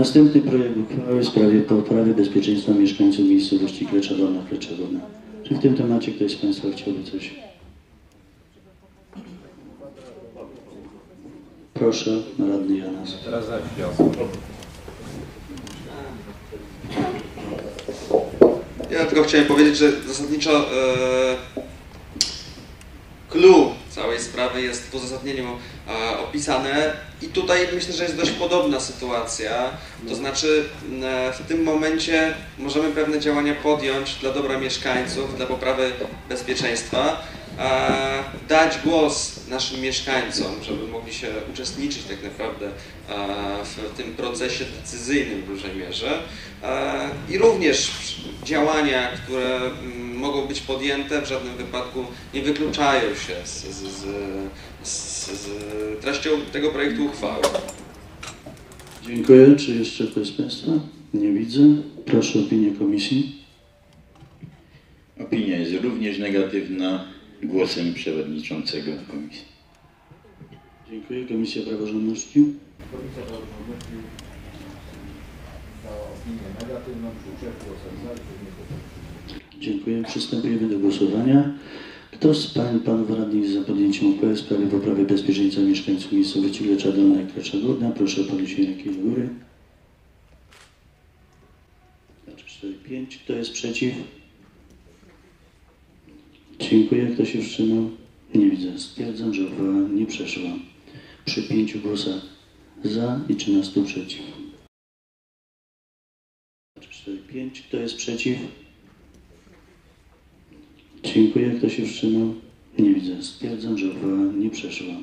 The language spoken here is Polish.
Następny projekt uchwały w sprawie poprawy bezpieczeństwa mieszkańców miejscowości Klecza-Dolna, Klecza-Górna. Czy w tym temacie ktoś z Państwa chciałby coś? Proszę, radny Janas. Teraz. Ja tylko chciałem powiedzieć, że zasadniczo e, clue całej sprawy jest w uzasadnieniu e, opisane. I tutaj myślę, że jest dość podobna sytuacja. To znaczy e, w tym momencie możemy pewne działania podjąć dla dobra mieszkańców, dla poprawy bezpieczeństwa, e, dać głos naszym mieszkańcom, żeby mogli się uczestniczyć tak naprawdę w tym procesie decyzyjnym w dużej mierze. I również działania, które mogą być podjęte w żadnym wypadku nie wykluczają się z, z, z, z, z treścią tego projektu uchwały. Dziękuję. Czy jeszcze ktoś z Państwa? Nie widzę. Proszę o opinię komisji. Opinia jest również negatywna głosem przewodniczącego komisji. Dziękuję. Komisja Praworządności. Komisja Praworządności dała opinię negatywną przy głosach za głosem przeciw. Dziękuję. Przystępujemy do głosowania. Kto z Pań Panów Radnych jest za podjęciem uchwały w sprawie poprawy bezpieczeństwa mieszkańców miejscowości Klecza Dolna i Klecza Górna? Proszę o podniesienie ręki do góry. 2, 3, 4, 5. Kto jest przeciw? Dziękuję. Kto się wstrzymał? Nie widzę. Stwierdzam, że uchwała nie przeszła. Przy pięciu głosach za i 13 przeciw. 2, 3, 4, 5. Kto jest przeciw? Dziękuję. Kto się wstrzymał? Nie widzę. Stwierdzam, że uchwała nie przeszła.